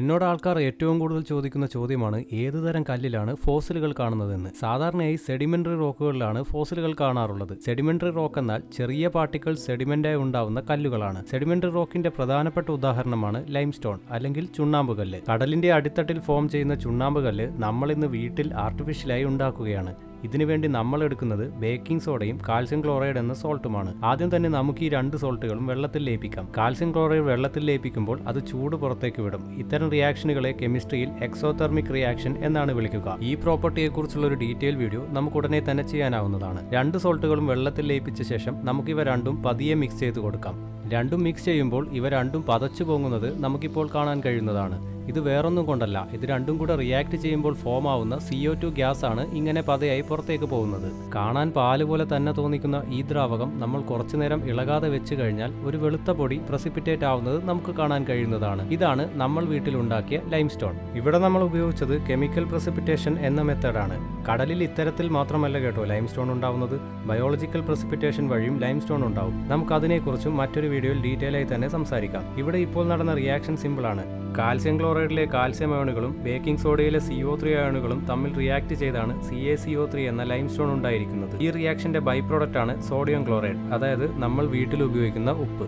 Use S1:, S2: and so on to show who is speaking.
S1: എന്നോട് ആൾക്കാർ ഏറ്റവും കൂടുതൽ ചോദിക്കുന്ന ചോദ്യമാണ് ഏത് തരം കല്ലിലാണ് ഫോസിലുകൾ കാണുന്നതെന്ന്. സാധാരണയായി സെഡിമെന്ററി റോക്കുകളിലാണ് ഫോസിലുകൾ കാണാറുള്ളത്. സെഡിമെന്ററി റോക്ക് എന്നാൽ ചെറിയ പാർട്ടിക്കിൾ സെഡിമെന്റായി ഉണ്ടാവുന്ന കല്ലുകളാണ്. സെഡിമെന്ററി റോക്കിന്റെ പ്രധാനപ്പെട്ട ഉദാഹരണമാണ് ലൈംസ്റ്റോൺ അല്ലെങ്കിൽ ചുണ്ണാമ്പ് കല്ല്. കടലിന്റെ അടിത്തട്ടിൽ ഫോം ചെയ്യുന്ന ചുണ്ണാമ്പ് കല്ല് നമ്മൾ ഇന്ന് വീട്ടിൽ ആർട്ടിഫിഷ്യലായി ഉണ്ടാക്കുകയാണ്. ഇതിനുവേണ്ടി നമ്മൾ എടുക്കുന്നത് ബേക്കിംഗ് സോഡയും കാൽസ്യം ക്ലോറൈഡ് എന്ന സോൾട്ടുമാണ്. ആദ്യം തന്നെ നമുക്ക് ഈ രണ്ട് സോൾട്ടുകളും വെള്ളത്തിൽ ലയിപ്പിക്കാം. കാൽസ്യം ക്ലോറൈഡ് വെള്ളത്തിൽ ലയിപ്പിക്കുമ്പോൾ അത് ചൂട് പുറത്തേക്ക് വിടും. ഇത്തരം റിയാക്ഷനുകളെ കെമിസ്ട്രിയിൽ എക്സോതെർമിക് റിയാക്ഷൻ എന്നാണ് വിളിക്കുക. ഈ പ്രോപ്പർട്ടിയെക്കുറിച്ചുള്ള ഒരു ഡീറ്റെയിൽ വീഡിയോ നമുക്ക് ഉടനെ തന്നെ ചെയ്യാനാവുന്നതാണ്. രണ്ട് സോൾട്ടുകളും വെള്ളത്തിൽ ലയിപ്പിച്ച ശേഷം നമുക്ക് ഇവ രണ്ടും പതിയെ മിക്സ് ചെയ്ത് കൊടുക്കാം. രണ്ടും മിക്സ് ചെയ്യുമ്പോൾ ഇവ രണ്ടും പതച്ചു പോകുന്നത് നമുക്കിപ്പോൾ കാണാൻ കഴിയുന്നതാണ്. ഇത് വേറൊന്നും കൊണ്ടല്ല. ഇത് രണ്ടും കൂടെ റിയാക്ട് ചെയ്യുമ്പോൾ ഫോം ആവുന്ന സിഒ ടു ഗ്യാസ് ആണ് ഇങ്ങനെ പതയായി പുറത്തേക്ക് പോകുന്നത്. കാണാൻ പാൽ പോലെ തന്നെ തോന്നിക്കുന്ന ഈ ദ്രാവകം നമ്മൾ കുറച്ചു നേരം ഇളകാതെ വെച്ച് കഴിഞ്ഞാൽ ഒരു വെളുത്ത പൊടി പ്രസിപ്പിറ്റേറ്റ് ആവുന്നത് നമുക്ക് കാണാൻ കഴിയുന്നതാണ്. ഇതാണ് നമ്മൾ വീട്ടിൽ ഉണ്ടാക്കിയ ലൈംസ്റ്റോൺ ഇവിടെ നമ്മൾ ഉപയോഗിച്ചത് കെമിക്കൽ പ്രസിപ്പിറ്റേഷൻ എന്ന മെത്തേഡാണ് കടലിൽ ഇത്തരത്തിൽ മാത്രമല്ല കേട്ടോ ലൈം സ്റ്റോൺ ഉണ്ടാവുന്നത്. ബയോളജിക്കൽ പ്രസിപ്പിറ്റേഷൻ വഴിയും ലൈം സ്റ്റോൺ ഉണ്ടാവും. നമുക്ക് അതിനെക്കുറിച്ചും മറ്റൊരു വീഡിയോയിൽ ഡീറ്റെയിൽ ആയി തന്നെ സംസാരിക്കാം. ഇവിടെ ഇപ്പോൾ നടന്ന റിയാക്ഷൻ സിമ്പിൾ ആണ്. കാൽസ്യം ക്ലോറൈഡിലെ കാൽസ്യം അയോണുകളും ബേക്കിംഗ് സോഡയിലെ സിഒ ത്രീ അയോണുകളും തമ്മിൽ റിയാക്ട് ചെയ്താണ് സി എ സിഒ ത്രീ എന്ന ലൈം സ്റ്റോൺ ഉണ്ടായിരിക്കുന്നത്. ഈ റിയാക്ഷന്റെ ബൈ പ്രോഡക്റ്റ് ആണ് സോഡിയം ക്ലോറൈഡ് അതായത് നമ്മൾ വീട്ടിൽ ഉപയോഗിക്കുന്ന ഉപ്പ്.